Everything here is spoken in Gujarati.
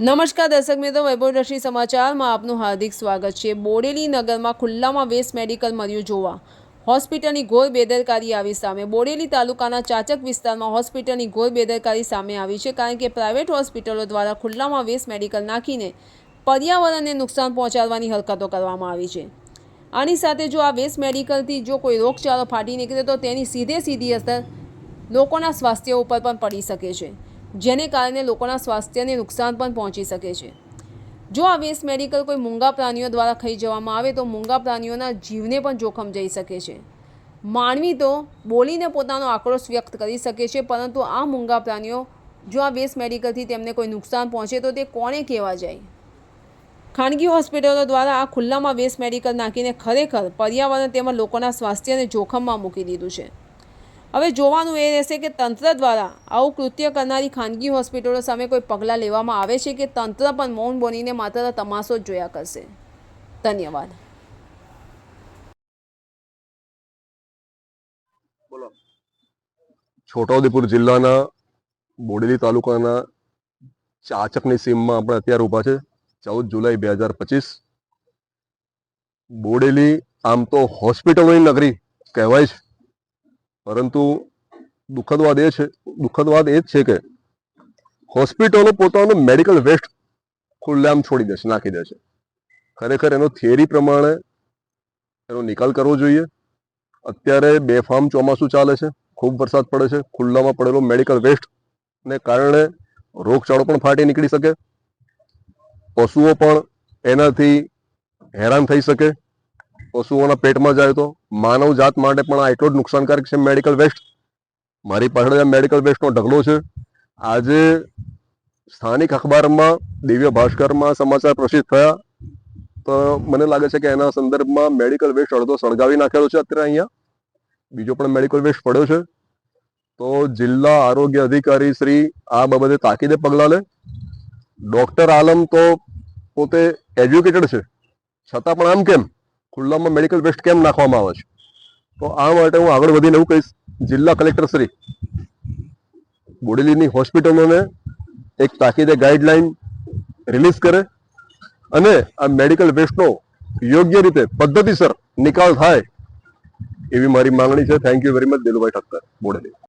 નમસ્કાર દર્શક મિત્રો વૈભવદર્શી સમાચારમાં આપનું હાર્દિક સ્વાગત છે. બોડેલી નગરમાં ખુલ્લામાં વેસ્ટ મેડિકલ મળ્યું જોવા. હોસ્પિટલની ઘોર બેદરકારી આવી સામે. બોડેલી તાલુકાના ચાચક વિસ્તારમાં હોસ્પિટલની ઘોર બેદરકારી સામે આવી છે, કારણ કે પ્રાઇવેટ હોસ્પિટલો દ્વારા ખુલ્લામાં વેસ્ટ મેડિકલ નાખીને પર્યાવરણને નુકસાન પહોંચાડવાની હરકતો કરવામાં આવી છે. આની સાથે જો આ વેસ્ટ મેડિકલથી જો કોઈ રોગચાળો ફાટી નીકળે તો તેની સીધે સીધી અસર લોકોના સ્વાસ્થ્ય ઉપર પણ પડી શકે છે. જેને કારણે લોકોના સ્વાસ્થ્યને નુકસાન પણ પહોંચી શકે છે. જો આ વેસ્ટ મેડિકલ કોઈ મૂંગા પ્રાણીઓ દ્વારા ખાઈ જવામાં આવે, તો મૂંગા પ્રાણીઓના જીવને પણ જોખમ જઈ શકે છે. માનવી તો બોલીને પોતાનો આક્રોશ વ્યક્ત કરી શકે છે, પરંતુ આ મૂંગા પ્રાણીઓ જો આ વેસ્ટ મેડિકલથી તેમને કોઈ નુકસાન પહોંચે, તો તે કોણે કહેવા જાય? ખાનગી હોસ્પિટલો દ્વારા આ ખુલ્લામાં વેસ્ટ મેડિકલ નાખીને ખરેખર પર્યાવરણ તેમજ લોકોના સ્વાસ્થ્યને જોખમમાં મૂકી દીધું છે. હવે જોવાનું એ રહેશે કે તંત્ર દ્વારા આવું કૃત્ય કરનારી ખાનગી હોસ્પિટલો સામે કોઈ પગલાં લેવામાં આવે છે કે તંત્ર પણ મૌન બનીને માત્ર તમાશો જ જોયા કરશે? ધન્યવાદ. છોટાઉદેપુર જિલ્લાના બોડેલી તાલુકાના ચાચકની સીમમાં આપણે અત્યારે ઊભા છે, ચૌદ જુલાઈ બે હજાર પચીસ. બોડેલી આમ તો હોસ્પિટલોની નગરી કહેવાય છે. પરંતુ દુઃખદ વાત એ છે દુઃખદ વાત એ જ છે કે હોસ્પિટલો પોતાનો મેડિકલ વેસ્ટ ખુલ્લેઆમ છોડી દે છે, નાખી દે છે. ખરેખર એનો થિયરી પ્રમાણે એનો નિકાલ કરવો જોઈએ. અત્યારે બેફામ ચોમાસું ચાલે છે, ખૂબ વરસાદ પડે છે, ખુલ્લામાં પડેલો મેડિકલ વેસ્ટ ને કારણે રોગચાળો પણ ફાટી નીકળી શકે. પશુઓ પણ એનાથી હેરાન થઈ શકે. પશુઓના પેટમાં જાય તો માનવ જાત માટે પણ આ એટલો જ નુકસાનકારક છે મેડિકલ વેસ્ટ મારી પાછળ આ મેડિકલ વેસ્ટનો ઢગલો છે, આજે સ્થાનિક અખબારમાં દિવ્ય ભાસ્કરમાં સમાચાર પ્રસિદ્ધ થયા. તો મને લાગે છે કે એના સંદર્ભમાં મેડિકલ વેસ્ટ અડધો સળગાવી નાખેલો છે અત્યારે અહીંયા. બીજો પણ મેડિકલ વેસ્ટ પડ્યો છે. તો જિલ્લા આરોગ્ય અધિકારી શ્રી આ બાબતે તાકીદે પગલાં લે. ડોક્ટર આલમ તો પોતે એજ્યુકેટેડ છે. છતાં પણ આમ કેમ? ખુલ્લામાં મેડિકલ વેસ્ટ કેમ નાખવામાં આવે છે? તો આ માટે હું આગળ વધીને એવું કહીશ, જિલ્લા કલેક્ટર શ્રી બોડેલીની હોસ્પિટલોને એક તાકીદે ગાઈડલાઈન રિલીઝ કરે અને આ મેડિકલ વેસ્ટનો યોગ્ય રીતે પદ્ધતિસર નિકાલ થાય એવી મારી માંગણી છે. Thank you very much Dilubhai Thakkar, Bodeli.